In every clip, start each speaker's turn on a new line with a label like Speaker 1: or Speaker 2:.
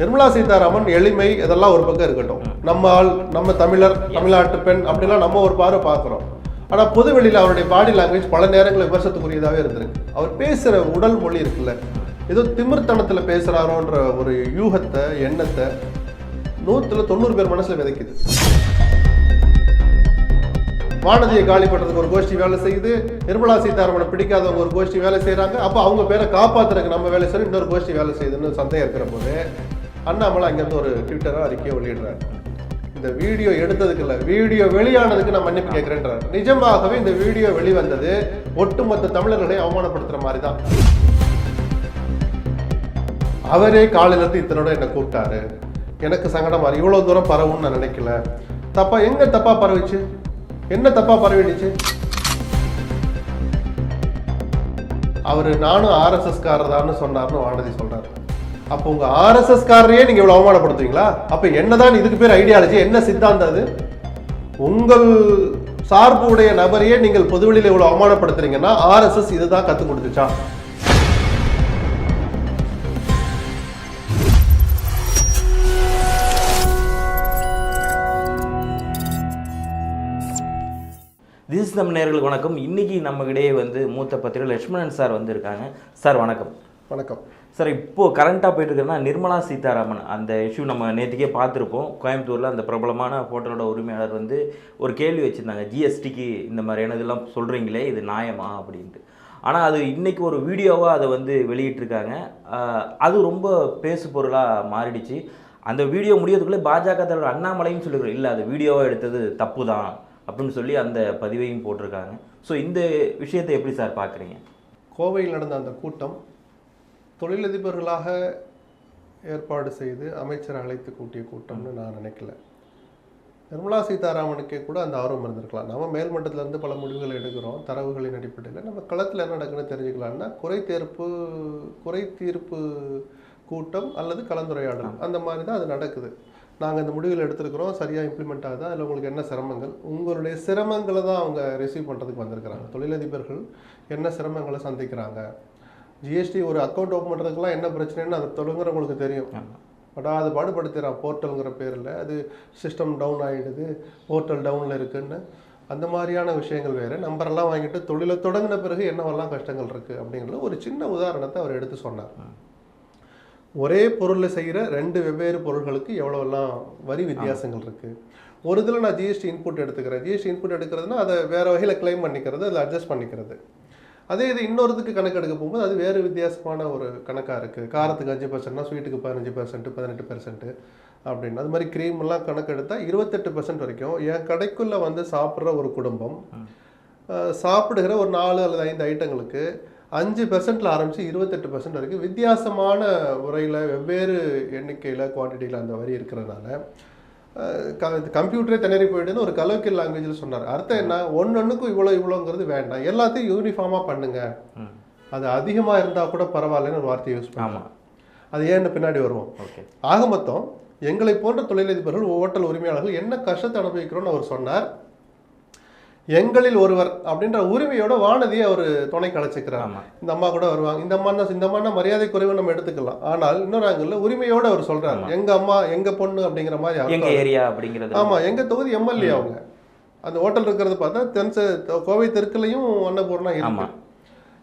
Speaker 1: நிர்மலா சீதாராமன் எளிமை இதெல்லாம் ஒரு பக்கம் இருக்கட்டும். நம்ம ஆள் நம்ம தமிழர் தமிழ்நாட்டு பெண் அப்படிலாம் நம்ம ஒரு பார்வை பார்க்குறோம். ஆனால் பொது வெளியில் அவருடைய பாடி லாங்குவேஜ் பல நேரங்களில் விமர்சனத்துக்குரியதாகவே இருந்திருக்கு. அவர் பேசுகிற உடல் மொழி இருக்குல்ல ஏதோ திமிர்த்தனத்தில் பேசுகிறாரோன்ற ஒரு யூகத்தை எண்ணத்தை நூற்றில் தொண்ணூறு பேர் மனசில் விதைக்குது. வானதியை காலி பண்ணுறதுக்கு ஒரு கோஷ்டி வேலை செய்யுது. நிர்மலா சீதாராமனை பிடிக்காதவங்க ஒரு கோஷ்டி வேலை செய்கிறாங்க அப்போ அவங்க பேரை காப்பாற்றுறதுக்கு நம்ம வேலை செய்யணும் இன்னொரு கோஷ்டி வேலை செய்யுதுன்னு சந்தேகம் இருக்கிற போது அண்ணாமலை அங்கேருந்து ஒரு ட்விட்டராக அறிக்கையை வெளியிடுறாரு. இந்த வீடியோ எடுத்ததுக்கு இல்லை வீடியோ வெளியானதுக்கு நான் மன்னிப்பு கேட்கிறேன்றார். நிஜமாகவே இந்த வீடியோ வெளிவந்தது ஒட்டுமொத்த தமிழர்களை அவமானப்படுத்துற மாதிரி தான் அவரே காலையில் இருந்து இத்தனோட என்னை கூப்பிட்டாரு. எனக்கு சங்கடமாக இவ்வளோ இவ்வளவு தூரம் பரவும்னு நான் நினைக்கல. தப்பா எங்க தப்பா பரவிச்சு? என்ன தப்பா பரவிடுச்சு? அவரு நானும் ஆர்எஸ்எஸ்காரர் தான் சொன்னார்னு வானதி சொல்றாரு. அப்போ உங்க ஆர்எஸ்எஸ் காரரையே நீங்க இவ்வளவு அவமானப்படுத்துவீங்களா? அப்ப என்னதான் இதுக்கு பேர் ஐடியாலஜி என்ன சித்தாந்தம் அது? உங்கள் சார்பு உடைய நபரையே நீங்கள் பொதுவெளியில இவ்வளவு அவமானப்படுத்துறீங்கன்னா ஆர்எஸ்எஸ் இதுதான் கத்து கொடுத்துச்சா?
Speaker 2: திஸ் நம்ம நேர்களுக்கு வணக்கம். இன்னைக்கு நம்மகிட்டயே வந்து மூத்த பத்திரிகை லட்சுமணன் சார் வந்திருக்காங்க. சார் வணக்கம்.
Speaker 1: வணக்கம்.
Speaker 2: சார் இப்போது கரண்ட்டாக போயிட்டுருக்கிறதுனா நிர்மலா சீதாராமன் அந்த இஷ்யூ நம்ம நேற்றுக்கே பார்த்துருப்போம். கோயம்புத்தூரில் அந்த பிரபலமான ஹோட்டலோட உரிமையாளர் வந்து ஒரு கேள்வி வச்சுருந்தாங்க. ஜிஎஸ்டிக்கு இந்த மாதிரியான இதெல்லாம் சொல்கிறீங்களே இது நியாயமா அப்படின்ட்டு. ஆனால் அது இன்றைக்கி ஒரு வீடியோவாக அதை வந்து வெளியிட்டிருக்காங்க. அது ரொம்ப பேசு பொருளாக மாறிடுச்சு. அந்த வீடியோ முடியறதுக்குள்ளே பாஜக தலைவர் அண்ணாமலையும் சொல்லிக்கிறோம் இல்லை அது வீடியோவாக எடுத்தது தப்பு தான் அப்படின்னு சொல்லி அந்த பதிவையும் போட்டிருக்காங்க. ஸோ இந்த விஷயத்தை எப்படி சார் பார்க்குறீங்க?
Speaker 1: கோவையில் நடந்த அந்த கூட்டம் தொழிலதிபர்களாக ஏற்பாடு செய்து அமைச்சர் அழைத்து கூட்டிய கூட்டம்னு நான் நினைக்கல. நிர்மலா சீதாராமனுக்கே கூட அந்த ஆர்வம் இருந்திருக்கலாம். நம்ம மேல்மட்டத்திலேருந்து பல முடிவுகள் எடுக்கிறோம். தரவுகளின் அடிப்படையில் நம்ம களத்தில் என்ன நடக்குன்னு தெரிஞ்சுக்கலாம்னா குறை தீர்ப்பு குறை தீர்ப்பு கூட்டம் அல்லது கலந்துரையாடல். அந்த மாதிரி தான் அது நடக்குது. நாங்கள் இந்த முடிவுகள் எடுத்திருக்கிறோம். சரியாக இம்ப்ளிமெண்ட் ஆகுதா? அதில் உங்களுக்கு என்ன சிரமங்கள்? உங்களுடைய சிரமங்களை தான் அவங்க ரிசீவ் பண்ணுறதுக்கு வந்திருக்கிறாங்க. தொழிலதிபர்கள் என்ன சிரமங்களை சந்திக்கிறாங்க? ஜிஎஸ்டி ஒரு அக்கௌண்ட் ஓப்பன் பண்ணுறதுக்குலாம் என்ன பிரச்சனைன்னு அது தொடங்குறவங்களுக்கு தெரியும். படாத பாடுபடுத்துகிறான் போர்ட்டலுங்கிற பேரில். அது சிஸ்டம் டவுன் ஆகிடுது போர்ட்டல் டவுனில் இருக்குன்னு. அந்த மாதிரியான விஷயங்கள் வேறு. நம்பரெல்லாம் வாங்கிட்டு தொழிலை தொடங்கின பிறகு என்னவெல்லாம் கஷ்டங்கள் இருக்குது அப்படிங்கிறது ஒரு சின்ன உதாரணத்தை அவர் எடுத்து சொன்னார். ஒரே பொருளில் செய்கிற ரெண்டு வெவ்வேறு பொருள்களுக்கு எவ்வளோலாம் வரி வித்தியாசங்கள் இருக்குது ஒரு இதில் நான் ஜிஎஸ்டி இன்புட் எடுத்துக்கிறேன். ஜிஎஸ்டி இன்புட் எடுக்கிறதுனா அதை வேறு வகையில் கிளைம் பண்ணிக்கிறது அதில் அட்ஜஸ்ட் பண்ணிக்கிறது. அதே இது இன்னொருத்துக்கு கணக்கு எடுக்க போகும்போது அது வேறு வித்தியாசமான ஒரு கணக்காக இருக்குது. காரத்துக்கு அஞ்சு பர்சன்ட்னா ஸ்வீட்டுக்கு பதினஞ்சு பர்சன்ட் பதினெட்டு பர்சன்ட் அப்படின்னு. அது மாதிரி cream எல்லாம் கணக்கு எடுத்தால் இருபத்தெட்டு பர்சன்ட் வரைக்கும் என் கடைக்குள்ளே வந்து சாப்பிட்ற ஒரு குடும்பம் சாப்பிடுகிற ஒரு நாலு அல்லது ஐந்து ஐட்டங்களுக்கு அஞ்சு பெர்சன்ட்ல ஆரம்பிச்சு இருபத்தெட்டு பர்சன்ட் வரைக்கும் வித்தியாசமான முறையில் வெவ்வேறு எண்ணிக்கையில் குவான்டிட்டியில் அந்த வரி இருக்கிறதுனால கம்ப்யூட்டரே திணறி போயிடுன்னு ஒரு கலோக்கியல் லாங்குவேஜில் சொன்னார். அர்த்தம் என்ன? ஒன்னொன்றுக்கும் இவ்வளோ இவ்வளோங்கிறது வேண்டாம். எல்லாத்தையும் யூனிஃபார்மாக பண்ணுங்க. அது அதிகமாக இருந்தால் கூட பரவாயில்லன்னு ஒரு வார்த்தையை யூஸ்
Speaker 2: ஆமாம்
Speaker 1: அது ஏன்னு பின்னாடி வருவோம்.
Speaker 2: ஓகே.
Speaker 1: ஆக மொத்தம் எங்களை போன்ற தொழிலதிபர்கள் ஹோட்டல் உரிமையாளர்கள் என்ன கஷ்டத்தை அனுபவிக்கிறோம்னு அவர் சொன்னார். எங்களில் ஒருவர் அப்படின்ற உரிமையோட வானதியை அவர் துணை கலைச்சிக்கிறார். இந்த அம்மா கூட வருவாங்க. இந்த அம்மா இந்த அம்மா மரியாதை குறைவு நம்ம எடுத்துக்கலாம். ஆனால் இன்னொரு ஆங்கிள் உரிமையோட அவர் சொல்றாரு. எங்க அம்மா எங்க பொண்ணு அப்படிங்கிற மாதிரி
Speaker 2: எங்க. ஏரியா அப்படிங்கிறது.
Speaker 1: ஆமா எங்க தொகுதி எம்எல்ஏ அவங்க. அந்த ஹோட்டல் இருக்கிறது பார்த்தா தென் செ- கோவை தெற்குலையும் அன்னபூர்ணா. இருக்கு.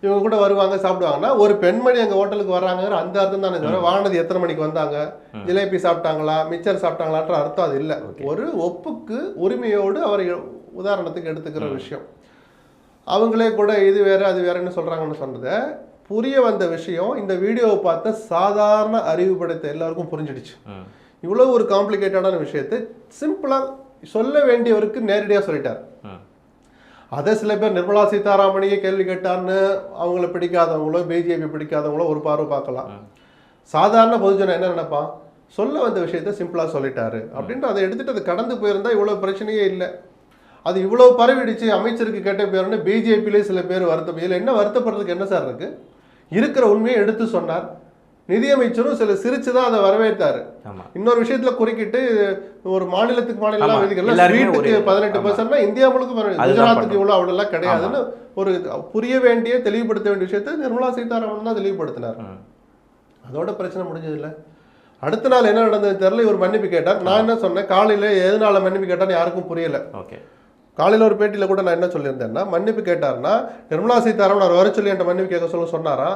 Speaker 1: இவங்க கூட வருவாங்க சாப்பிடுவாங்கன்னா ஒரு பெண்மணி அங்க ஹோட்டலுக்கு வர்றாங்கிற அந்த அர்த்தம் தானே தவிர வானதி எத்தனை மணிக்கு வந்தாங்க? ஜிலேபி சாப்பிட்டாங்களா? மிச்சர் சாப்பிட்டாங்களான்ற அர்த்தம் அது இல்ல. ஒரு ஒப்புக்கு உரிமையோடு அவர் உதாரணத்துக்கு எடுத்துக்கிற விஷயம். அவங்களே கூட இது வேற அது வேறன்னு சொல்றாங்கன்னு சொன்னதை புரிய வந்த விஷயம் இந்த வீடியோவை பார்த்த சாதாரண அறிவு படைத்த எல்லாருக்கும் புரிஞ்சிடுச்சு.
Speaker 2: ம்
Speaker 1: இவ்வளவு ஒரு காம்ப்ளிகேட்டடான விஷயத்தை சிம்பிளா சொல்ல வேண்டியவருக்கு நேரடியா சொல்லிட்டார். அதை சில பேர் நிர்மலா சீதாராமனையே கேள்வி கேட்டான்னு அவங்கள பிடிக்காதவங்களோ பிஜேபி பிடிக்காதவங்களோ ஒரு பார்வை பார்க்கலாம். சாதாரண பொதுஜனம் என்ன நினைப்பான் சொல்ல வந்த விஷயத்த சிம்பிளா சொல்லிட்டாரு. அப்படின்ட்டு அதை எடுத்துட்டு அது கடந்து போயிருந்தா இவ்வளவு பிரச்சனையே இல்லை. அது இவ்வளவு பரவிடுச்சு அமைச்சருக்கு கேட்ட பேருன்னு பிஜேபியிலே சில பேர் வருத்தம். இதில் என்ன வருத்தப்படுறதுக்கு என்ன சார் இருக்கு? இருக்கிற உண்மையை எடுத்து சொன்னார். நிதியமைச்சரும் சில சிரிச்சு தான் அதை வரவேற்றாரு. இன்னொரு விஷயத்துல குறுக்கிட்டு ஒரு மாநிலத்துக்கு மாநிலம் வீட்டுக்கு பதினெட்டு பர்சன்ட்னா இந்தியா முழுக்க குஜராத்துக்கு. இவ்வளவு அவ்வளோலாம் கிடையாதுன்னு ஒரு புரிய வேண்டிய தெளிவுபடுத்த வேண்டிய விஷயத்தை நிர்மலா சீதாராமன் தான் தெளிவுபடுத்தினார். அதோட பிரச்சனை முடிஞ்சது இல்ல அடுத்த நாள் என்ன நடந்தது தெரியல இவர் மன்னிப்பு கேட்டார். நான் என்ன சொன்னேன்? காலையில எதனால மன்னிப்பு கேட்டான்னு யாருக்கும் புரியல.
Speaker 2: ஓகே.
Speaker 1: காலையில ஒரு பேட்டியில கூட நான் என்ன சொல்லியிருந்தேன்னா மன்னிப்பு கேட்டார்னா நிர்மலா சீதாராமன் அவர் வர சொல்லி என்கிட்ட மன்னிப்பு கேட்க சொல்ல சொன்னாரா.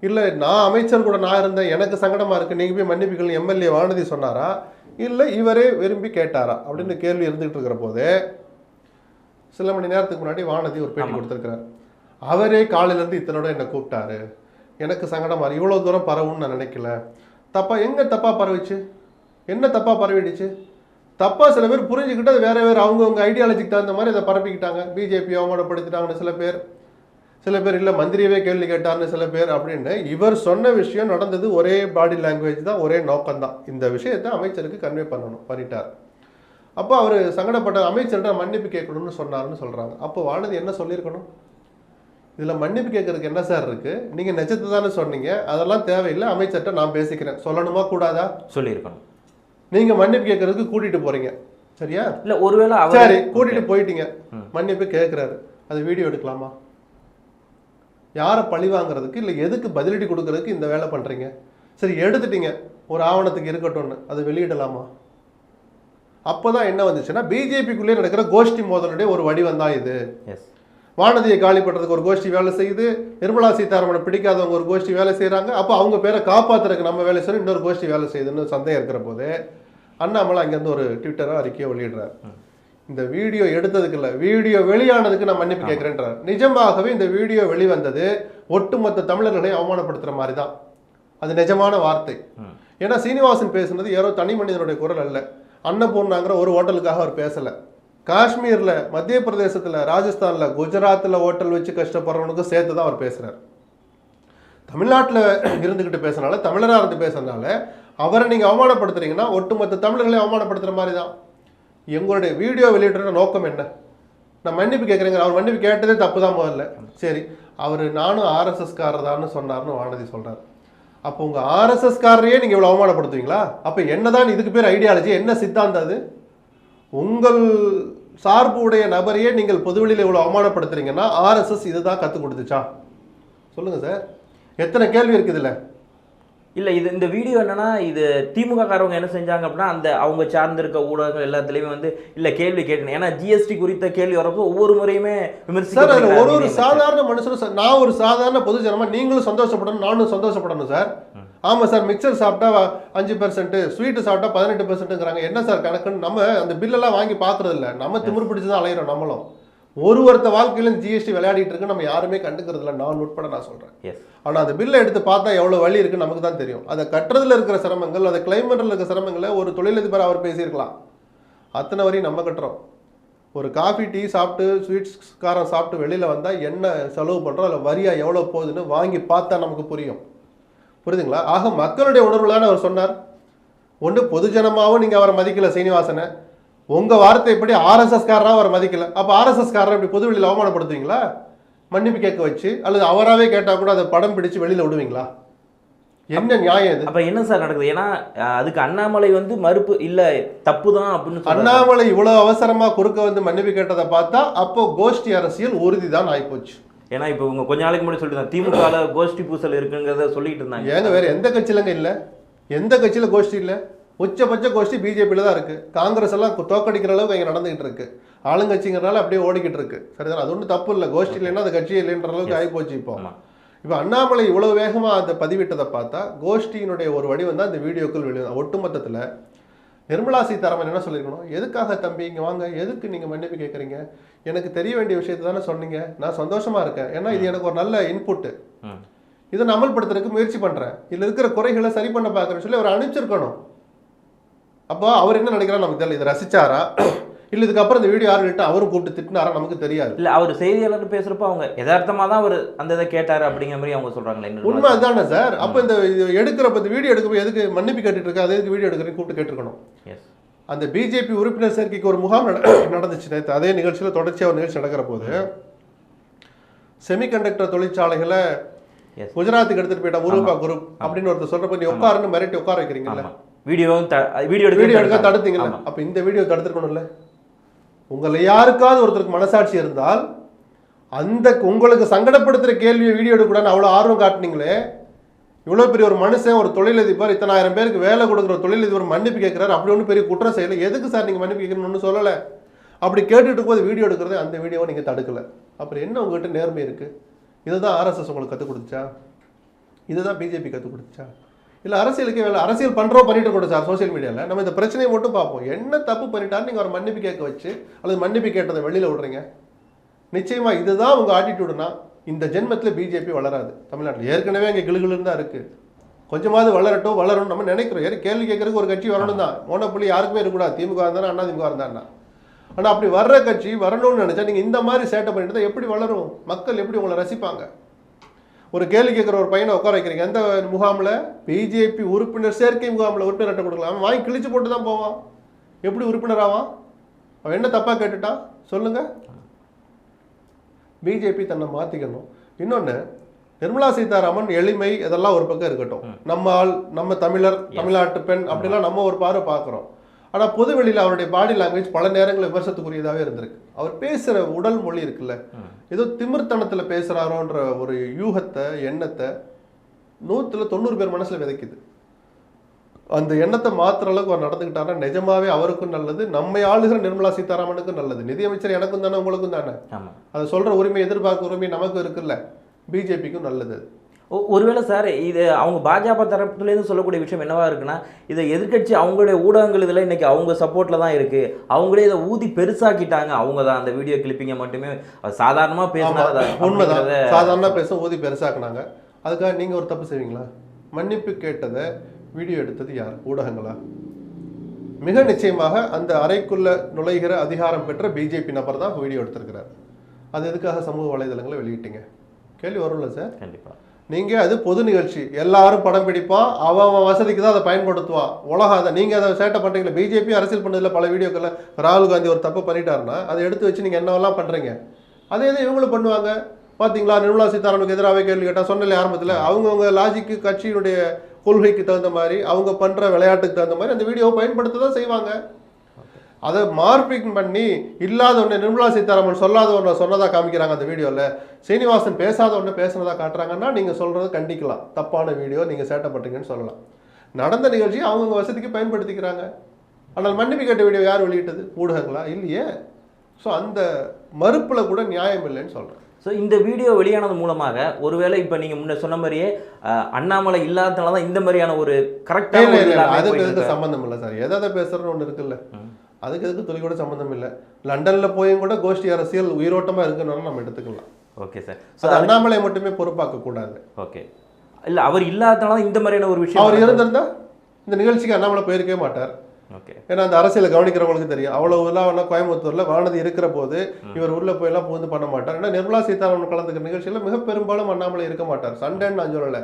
Speaker 1: இல்ல நான் அமைச்சர் கூட நான் இருந்தேன் எனக்கு சங்கடமா இருக்கு நீங்க போய் மன்னிப்புகள் எம்எல்ஏ வானதி சொன்னாரா? இல்ல இவரே விரும்பி கேட்டாரா? அப்படின்னு கேள்வி இருந்துகிட்டு இருக்கிற போதே சில மணி நேரத்துக்கு முன்னாடி வானதி ஒரு பேட்டி கொடுத்திருக்கிறார். அவரே காலையில இருந்து இத்தனோட என்னை கூப்பிட்டாரு. எனக்கு சங்கடமா இருக்கு. இவ்வளவு தூரம் பரவும்னு நான் நினைக்கல. தப்பா எங்க தப்பா பரவிச்சு? என்ன தப்பா பரவிடுச்சு? தப்பாக சில பேர் புரிஞ்சுக்கிட்டு அது வேறு வேறு அவங்கவுங்க ஐடியாலஜிக்கு தகுந்த மாதிரி அதை பரப்பிக்கிட்டாங்க. பிஜேபி அவமானப்படுத்திட்டாங்கன்னு சில பேர். சில பேர் இல்லை மந்திரியவே கேள்வி கேட்டார்னு சில பேர் அப்படின்னு இவர் சொன்ன விஷயம் நடந்தது ஒரே பாடி லாங்குவேஜ் தான் ஒரே நோக்கம் தான் இந்த விஷயத்தை அமைச்சருக்கு கன்வே பண்ணணும் பண்ணிட்டார். அப்போ அவர் சங்கடப்பட்ட அமைச்சர்கிட்ட மன்னிப்பு கேட்கணும்னு சொன்னார்னு சொல்கிறாங்க அப்போ வானதி என்ன சொல்லியிருக்கணும்? இதில் மன்னிப்பு கேட்கறதுக்கு என்ன சார் இருக்குது நீங்கள் நெச்சத்தை தானே சொன்னீங்க. அதெல்லாம் தேவையில்லை அமைச்சர்கிட்ட நான் பேசிக்கிறேன். சொல்லணுமா கூடாதா?
Speaker 2: சொல்லியிருக்கணும்.
Speaker 1: நீங்க மன்னிப்பு கேட்கறதுக்கு கூட்டிட்டு போறீங்க. சரியா?
Speaker 2: இல்ல ஒருவேளை
Speaker 1: சரி கூட்டிட்டு போயிட்டீங்க. மன்னிப்பு கேட்குறாரு அது வீடியோ எடுக்கலாமா? யாரை பழி வாங்குறதுக்கு இல்லை எதுக்கு பதிலடி கொடுக்கறதுக்கு இந்த வேலை பண்றீங்க? சரி எடுத்துட்டீங்க. ஒரு ஆவணத்துக்கு இருக்கட்டும்னு. அதை வெளியிடலாமா? அப்போதான் என்ன வந்துச்சுன்னா பிஜேபிக்குள்ளே நடக்கிற கோஷ்டி மோதலுடைய ஒரு வடிவம் தான் இது.
Speaker 2: எஸ்
Speaker 1: வானதியை காலி பண்றதுக்கு ஒரு கோஷ்டி வேலை செய்யுது. நிர்மலா சீதாராமனை பிடிக்காதவங்க ஒரு கோஷ்டி வேலை செய்றாங்க. அப்போ அவங்க பேரை காப்பாத்துறதுக்கு நம்ம வேலை செய்யணும் இன்னொரு கோஷ்டி வேலை செய்யுதுன்னு சந்தேகம் இருக்கிற போது அண்ணாமலை அங்கேருந்து ஒரு ட்விட்டரோ அறிக்கையை வெளியிடுறார். இந்த வீடியோ எடுத்ததுக்கு இல்லை. வீடியோ வெளியானதுக்கு நான் மன்னிப்பு கேட்குறேன்றார் நிஜமாகவே இந்த வீடியோ வெளிவந்தது ஒட்டுமொத்த தமிழர்களை அவமானப்படுத்துற மாதிரி தான் அது நிஜமான வார்த்தை. ஏன்னா சீனிவாசன் பேசுனது யாரோ தனி மனிதனுடைய குரல் அல்ல. அன்னபூர்ணாங்கிற ஒரு ஹோட்டலுக்காக அவர் பேசல. காஷ்மீரில் மத்திய பிரதேசத்தில் ராஜஸ்தானில் குஜராத்தில் ஹோட்டல் வச்சு கஷ்டப்படுறவனுக்கும் சேர்த்து தான் அவர் பேசுகிறார் தமிழ்நாட்டில் இருந்துக்கிட்டு பேசுகிறனால தமிழராக இருந்து பேசுகிறனால அவரை நீங்கள் அவமானப்படுத்துறீங்கன்னா ஒட்டுமொத்த தமிழர்களை அவமானப்படுத்துகிற மாதிரி தான். எங்களுடைய வீடியோ வெளியிடுற நோக்கம் என்ன? நான் மன்னிப்பு கேட்குறேங்க அவர் மன்னிப்பு கேட்டதே தப்பு தான் முதல்ல. சரி அவர் நானும் ஆர்எஸ்எஸ்காரர் காரர் சொன்னார்னு வானதி சொல்கிறார் அப்போ உங்கள் ஆர்எஸ்எஸ்காரரையே நீங்கள் இவ்வளோ அவமானப்படுத்துவீங்களா? அப்போ என்னதான் இதுக்கு பேர் ஐடியாலஜி என்ன சித்தாந்தம் அது? உங்கள் சார்பு உடைய நபரையே நீங்கள் பொதுவெளியில் இவ்வளோ அவமானப்படுத்துறீங்கன்னா ஆர்எஸ்எஸ் இதுதான் கற்றுக் கொடுத்துச்சா? சொல்லுங்கள் சார் எத்தனை கேள்வி இருக்குது இல்லை
Speaker 2: இல்ல இது இந்த வீடியோ என்னன்னா இது திமுக காரவங்க என்ன செஞ்சாங்க அப்படின்னா அந்த அவங்க சார்ந்திருக்க ஊடகங்கள் எல்லாத்துலயுமே வந்து இல்ல கேள்வி கேட்கணும் ஏன்னா ஜிஎஸ்டி குறித்த கேள்வி வரப்போ ஒவ்வொரு முறையுமே
Speaker 1: சார் அதுல ஒரு ஒரு
Speaker 2: விமர்சிக்க
Speaker 1: சாதாரண மனுஷனும் நான் ஒரு சாதாரண பொது ஜனமா நீங்களும் சந்தோஷப்படணும் நானும் சந்தோஷப்படணும் சார். ஆமா சார் மிக்சர் சாப்பிட்டா அஞ்சு பெர்சென்ட் ஸ்வீட் சாப்பிட்டா பதினெட்டு பெர்சென்ட்டுங்கிறாங்க என்ன சார் கணக்குன்னு நம்ம அந்த பில்லெல்லாம் வாங்கி பார்க்கறது இல்ல நம்ம திமிரு பிடிச்சு தான் அலையிறோம் நம்மளும். ஒரு ஒருத்த வாழ்க்கையிலும் ஜிஎஸ்டி விளையாடிட்டு இருக்கு நம்ம யாருமே கண்டுக்கிறது இல்ல நான் உட்பட நான் சொல்றேன்.
Speaker 2: எஸ்
Speaker 1: ஆனா அந்த பில்லை எடுத்து பார்த்தா எவ்வளவு வழி இருக்கு நமக்கு தான் தெரியும். அதை கட்டுறதுல இருக்கிற சிரமங்கள் அதை கிளைமேட்டில் இருக்கிற சிரமங்களை ஒரு தொழிலதிபர் அவர் பேசியிருக்கலாம். அத்தனை வரையும் நம்ம கட்டுறோம். ஒரு காஃபி டீ சாப்பிட்டு ஸ்வீட்ஸ் காரம் சாப்பிட்டு வெளியில வந்தா என்ன செலவு பண்றோம்? அதில் வரியா எவ்வளவு போகுதுன்னு வாங்கி பார்த்தா நமக்கு புரியும். புரியுதுங்களா? ஆக மக்களுடைய உணர்வுலான்னு அவர் சொன்னார். ஒன்று பொதுஜனமாவும் நீங்க அவரை மதிக்கல சீனிவாசனை. உங்க வார்த்தைப்படி ஆர்எஸ்எஸ் காரரா அவரை மதிக்கல? அப்ப ஆர்எஸ்எஸ் காரரை இப்படி பொதுவெளியில் அவமானப்படுத்துவீங்களா மன்னிப்பு கேட்க வச்சு அல்லது அவராவே கேட்டா கூட அதை படம் பிடிச்சு வெளியில விடுவீங்களா? என்ன நியாயம் இது?
Speaker 2: அப்ப என்ன சார் நடக்குது? ஏன்னா அதுக்கு அண்ணாமலை வந்து மறுப்பு இல்ல தப்பு தான் அப்படின்னு.
Speaker 1: அண்ணாமலை இவ்வளவு அவசரமா குறுக்க வந்து மன்னிப்பு கேட்டதை பார்த்தா அப்போ கோஷ்டி அரசியல் உறுதிதான் ஆயிப்போச்சு.
Speaker 2: ஏன்னா இப்போ இவங்க கொஞ்ச நாளைக்கு முன்னாடி சொல்லிட்டு திமுக கோஷ்டி பூசல் இருக்குங்கிறத சொல்லிட்டு இருந்தாங்க.
Speaker 1: ஏங்க வேற எந்த கட்சியிலங்க இல்ல? எந்த கட்சியில கோஷ்டி இல்ல? உச்சபட்ச கோஷ்டி பிஜேபியில தான் இருக்கு. காங்கிரஸ் எல்லாம் தோக்கடிக்கிற அளவுக்கு இங்க நடந்துகிட்டு இருக்கு. ஆளுங்கட்சிங்கிறனால அப்படியே ஓடிக்கிட்டு இருக்கு. சரிதான்? அது ஒன்றும் தப்பு இல்லை. கோஷ்டி இல்லைன்னா அது கட்சி இல்லைன்ற அளவுக்கு
Speaker 2: Yes.
Speaker 1: ஆகிப்போச்சு இப்போ. இப்போ அண்ணாமலை இவ்வளவு வேகமா அந்த பதிவிட்டதை பார்த்தா கோஷ்டியினுடைய ஒரு வடிவம் தான் இந்த வீடியோக்கள் வெளியே ஒட்டுமொத்தத்துல. நிர்மலா சீதாராமன் என்ன சொல்லியிருக்கணும்? எதுக்காக தம்பி இங்க வாங்க? எதுக்கு நீங்க மன்னிப்பு கேட்குறீங்க எனக்கு தெரிய வேண்டிய விஷயத்தை தானே சொன்னீங்க. நான் சந்தோஷமா இருக்கேன். ஏன்னா இது எனக்கு ஒரு நல்ல இன்புட்டு இதை நான் அமல்படுத்துறதுக்கு முயற்சி பண்றேன். இதுல இருக்கிற குறைகளை சரி பண்ண பார்க்குறேன்னு சொல்லி அவர் அனுப்பிச்சிருக்கணும். அப்போ அவர் என்ன நினைக்கிறார்? நமக்கு தெரியல இதை ரசிச்சாரா? இல்ல இதுக்கப்புறம் இந்த வீடியோ யாருக்கிட்ட அவரும் கூப்பிட்டு திட்டினாரா? நமக்கு தெரியாது.
Speaker 2: இல்ல அவர் செய்தியாளர் பேசுறப்ப அவங்க யதார்த்தமா தான் அவர் அந்த இதை கேட்டாரு அப்படிங்கிற மாதிரி அவங்க சொல்றாங்களே இன்னொரு
Speaker 1: உண்மை அதுதானே சார். அப்போ இந்த இது எடுக்கிறப்ப இந்த வீடியோ எடுக்கப்போ எதுக்கு மன்னிப்பு கேட்டுட்டு இருக்கு அதே எதுக்கு வீடியோ எடுக்கிறேன்னு கூப்பிட்டு கேட்டிருக்கணும்.
Speaker 2: எஸ்
Speaker 1: அந்த பிஜேபி உறுப்பினர் சேர்க்கைக்கு ஒரு முகாம் நட- நடந்துச்சு நேற்று அதே நிகழ்ச்சியில் தொடர்ச்சியாக ஒரு நிகழ்ச்சி நடக்கிற போது செமிகண்டக்டர் தொழிற்சாலைகளை. குஜராத்துக்கு எடுத்துட்டு போயிட்டா உருவா குரூப் அப்படின்னு ஒருத்தர் சொல்றப்ப நீ உட்காருன்னு மிரட்டி உட்கார வைக்கிறீங்கல்ல?
Speaker 2: வீடியோ வீடியோ எடுக்க
Speaker 1: வீடியோ எடுக்க
Speaker 2: தடுத்தாங்க.
Speaker 1: தடுத்தீங்கல்ல. அப்ப இந்த வீடியோ தடுத்துருக்கணும்ல? உங்களை யாருக்காவது ஒருத்தருக்கு மனசாட்சி இருந்தால் அந்த உங்களுக்கு சங்கடப்படுத்துற கேள்வியை வீடியோ எடுக்கக்கூடாதுன்னு அவ்வளவு ஆர்வம் காட்டுனீங்களே இவ்வளோ பெரிய ஒரு மனுஷன் ஒரு தொழிலதிபர் இத்தனாயிரம் பேருக்கு வேலை கொடுக்குற தொழிலதிபர் மன்னிப்பு கேட்குறாரு அப்படி ஒன்றும் பெரிய குற்றம் செய்யலை. எதுக்கு சார் நீங்கள் மன்னிப்பு கேட்கணும்னு சொல்லலை? அப்படி கேட்டுட்டு இருக்கும்போது வீடியோ எடுக்கிறது அந்த வீடியோவை நீங்கள் தடுக்கலை. அப்புறம் என்ன உங்ககிட்ட நேர்மை இருக்குது இதுதான் ஆர்எஸ்எஸ் உங்களுக்கு கற்றுக் கொடுத்துச்சா இதுதான் பிஜேபி கற்றுக் கொடுத்துச்சா இல்லை அரசியலுக்கு வேலை. அரசியல் பண்ணுறோம் பண்ணிட்டு கூட சார் சோஷியல் மீடியாவில் நம்ம இந்த பிரச்சனையை மட்டும் பார்ப்போம். என்ன தப்பு பண்ணிட்டாரு நீங்கள் ஒரு மன்னிப்பு கேட்க வச்சு அல்லது மன்னிப்பு கேட்டதை வெளியில் விடுறீங்க? நிச்சயமாக இதுதான் உங்கள் ஆட்டிடியூடுனா இந்த ஜென்மத்தில் பிஜேபி வளராது. தமிழ்நாட்டில் ஏற்கனவே அங்கே கிளுகிளுன்னு தான் இருக்குது கொஞ்சமாவது வளரட்டும் வளரும் நம்ம நினைக்கிறோம். ஏன் கேள்வி கேட்கறதுக்கு ஒரு கட்சி வரணும் தான். மோனப்புள்ளி யாருக்குமே இருக்கக்கூடாது. திமுக இருந்தாலும் அண்ணா திமுக இருந்தாண்ணா ஆனால் அப்படி வர்ற கட்சி வரணும்னு நினச்சா நீங்கள் இந்த மாதிரி சேட்டை பண்ணிட்டு தான் எப்படி வளரும்? மக்கள் எப்படி உங்களை ரசிப்பாங்க? ஒரு கேள்வி கேட்குற ஒரு பையனை உட்கார வைக்கிறீங்க. எந்த முகாமில்? பிஜேபி உறுப்பினர் சேர்க்கை முகாமில் உறுப்பினர் அட்டை கொடுக்கலாம். அவன் வாங்கி கிழிச்சு போட்டு தான் போவான். எப்படி உறுப்பினர் ஆவான்? அவன் என்ன தப்பாக கேட்டுட்டான்? சொல்லுங்க. பிஜேபி தன்னை மாற்றிக்கணும் இன்னொன்று நிர்மலா சீதாராமன் எளிமை இதெல்லாம் ஒரு பக்கம் இருக்கட்டும். நம்ம ஆள் நம்ம தமிழர் தமிழ்நாட்டு பெண் அப்படிலாம் நம்ம ஒரு பார்வை பார்க்குறோம். ஆனால் பொதுவெளியில் அவருடைய பாடி லாங்குவேஜ் பல நேரங்களில் விமர்சனத்துக்குரியதாகவே இருந்திருக்கு. அவர் பேசுகிற உடல் மொழி இருக்குல்ல ஏதோ திமிர்த்தனத்தில் பேசுகிறாரோன்ற ஒரு யூகத்தை எண்ணத்தை நூற்றில் தொண்ணூறு பேர் மனசில் விதைக்குது. அந்த எண்ணத்தை மாத்துற அளவுக்கு அவர் நடந்துக்கிட்டாருன்னா நிஜமாவே அவருக்கும் நல்லது நம்மை ஆளுகிற நிர்மலா சீதாராமனுக்கும் நல்லது. நிதியமைச்சர் எனக்கும் தானே உங்களுக்கும் தானே? அதை சொல்ற உரிமை எதிர்பார்க்க உரிமை நமக்கு இருக்குல்ல பிஜேபிக்கும் நல்லது
Speaker 2: ஒருவேளை சார் இது அவங்க பாஜக தரப்புலேருந்து சொல்லக்கூடிய விஷயம் என்னவா இருக்குன்னா இதை எதிர்க்கட்சி அவங்களுடைய ஊடகங்கள் இதில் இன்னைக்கு அவங்க சப்போர்ட்டில் தான் இருக்கு. அவங்களே இதை ஊதி பெருசாக்கிட்டாங்க. அவங்க தான் அந்த வீடியோ கிளிப்பிங்கை மட்டுமே. சாதாரணமாக பேசினா
Speaker 1: ஆமா, உண்மைதான். சாதாரண பேச ஊதி பெருசாக்குனாங்க. அதுக்காக நீங்க ஒரு தப்பு செய்வீங்களா? மன்னிப்பு கேட்டதை வீடியோ எடுத்தது யார்? ஊடகங்களா? மிக நிச்சயமாக அந்த அறைக்குள்ள நுழைகிற அதிகாரம் பெற்ற பிஜேபி நபர் தான் வீடியோ எடுத்திருக்கிறார். அது எதுக்காக சமூக வலைதளங்களை வெளியிட்டீங்க? கேள்வி வரும்ல சார்
Speaker 2: கண்டிப்பாக
Speaker 1: நீங்கள் அது பொது நிகழ்ச்சி. எல்லாரும் படம் பிடிப்பான் அவன் அவன் வசதிக்கு தான் அதை பயன்படுத்துவான் உலகம் அதை நீங்கள் அதை சேட்டை பண்ணுறீங்களா பிஜேபி அரசியல் பண்ணதில் பல வீடியோக்களில் ராகுல் காந்தி ஒரு தப்பு பண்ணிட்டாருன்னா அதை எடுத்து வச்சு நீங்கள் என்னவெல்லாம் பண்ணுறீங்க அதே இது இவங்களும் பண்ணுவாங்க. பார்த்தீங்களா நிர்மலா சீதாராமனுக்கு எதிராகவே கேள்வி கேட்டால் சொன்னல ஆரம்பத்தில் அவங்கவுங்க லாஜிக்கு கட்சியினுடைய கொள்கைக்கு தகுந்த மாதிரி அவங்க பண்ணுற விளையாட்டுக்கு தகுந்த மாதிரி அந்த வீடியோவை பயன்படுத்த தான் செய்வாங்க. அதை மார்பிங் பண்ணி இல்லாத ஒன்று நிர்மலா சீதாராமன் சொல்லாத ஒன்று சொன்னதா காமிக்கிறாங்க அந்த வீடியோவில் சீனிவாசன் பேசாத ஒன்று பேசுனதா காட்டுறாங்கன்னா நீங்கள் சொல்கிறத கண்டிக்கலாம். தப்பான வீடியோ நீங்கள் சேட்டை பண்றீங்கன்னு சொல்லலாம். நடந்த நிகழ்ச்சியை அவங்கவுங்க வசதிக்கு பயன்படுத்திக்கிறாங்க. ஆனால் மன்னிப்பு கேட்ட வீடியோ யார் வெளியிட்டது? ஊடகங்களா? இல்லையே. ஸோ அந்த மறுப்பில் கூட நியாயம் இல்லைன்னு சொல்கிறேன்
Speaker 2: ஸோ இந்த வீடியோ வெளியானது மூலமாக ஒருவேளை இப்போ நீங்கள் முன்ன சொன்ன மாதிரியே அண்ணாமலை இல்லாதனால தான் இந்த மாதிரியான ஒரு கரெக்டாக
Speaker 1: அதுக்கு சம்மந்தம் இல்லை சார். எதை எதை பேசுறதுன்னு ஒன்று இருக்குல்ல. அதுக்கு எதுக்கு துளி கூட சம்மந்தம் இல்லை. லண்டனில் போயும் கூட கோஷ்டி அரசியல் உயிரோட்டமாக இருக்குன்னு நம்ம எடுத்துக்கலாம்.
Speaker 2: ஓகே சார்
Speaker 1: அது அண்ணாமலை மட்டுமே பொறுப்பாக்க கூடாது.
Speaker 2: ஓகே இல்லை அவர் இல்லாதனால தான் இந்த மாதிரியான ஒரு விஷயம்
Speaker 1: அவர் இருந்திருந்தா இந்த நிகழ்ச்சிக்கு அண்ணாமலை போயிருக்கவே மாட்டார்.
Speaker 2: ஓகே
Speaker 1: ஏன்னா அந்த அரசியலை கவனிக்கிறவங்களுக்கு தெரியும். அவ்வளவு எல்லாம் வேணா கோயம்புத்தூர்ல வானதி இருக்கிற போது இவர் உள்ள போய் எல்லாம் புகுந்து பண்ண மாட்டார். ஏன்னா நிர்மலா சீதாராமன் கலந்துக்கிற நிகழ்ச்சியில மிக பெரும்பாலும் அண்ணாமலை இருக்க மாட்டார். சண்டைன்னு நான் சொல்லலை.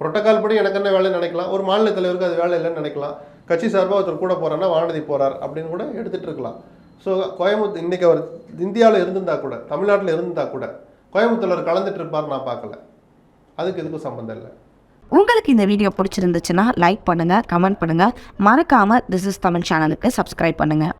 Speaker 1: புரோட்டோகால் படி எனக்கு என்ன வேலை நினைக்கலாம். ஒரு மாநில தலைவருக்கு அது வேலை இல்லைன்னு நினைக்கலாம். கட்சி சார்பாக ஒருத்தர் கூட போறாருன்னா வானதி போகிறார் அப்படின்னு கூட எடுத்துகிட்டு இருக்கலாம். ஸோ கோயம்புத்தூர் இன்றைக்கி அவர் இந்தியாவில் இருந்திருந்தா கூட தமிழ்நாட்டில் இருந்திருந்தா கூட கோயம்புத்தூரில் அவர் கலந்துட்டு இருப்பார் நான் பார்க்கல. அதுக்கு இதுக்கும் சம்மந்தம் இல்லை.
Speaker 3: உங்களுக்கு இந்த வீடியோ பிடிச்சிருந்துச்சுன்னா லைக் பண்ணுங்கள் கமெண்ட் பண்ணுங்கள் மறக்காமல் திஸ் இஸ் தமிழ் சேனலுக்கு சப்ஸ்கிரைப் பண்ணுங்கள்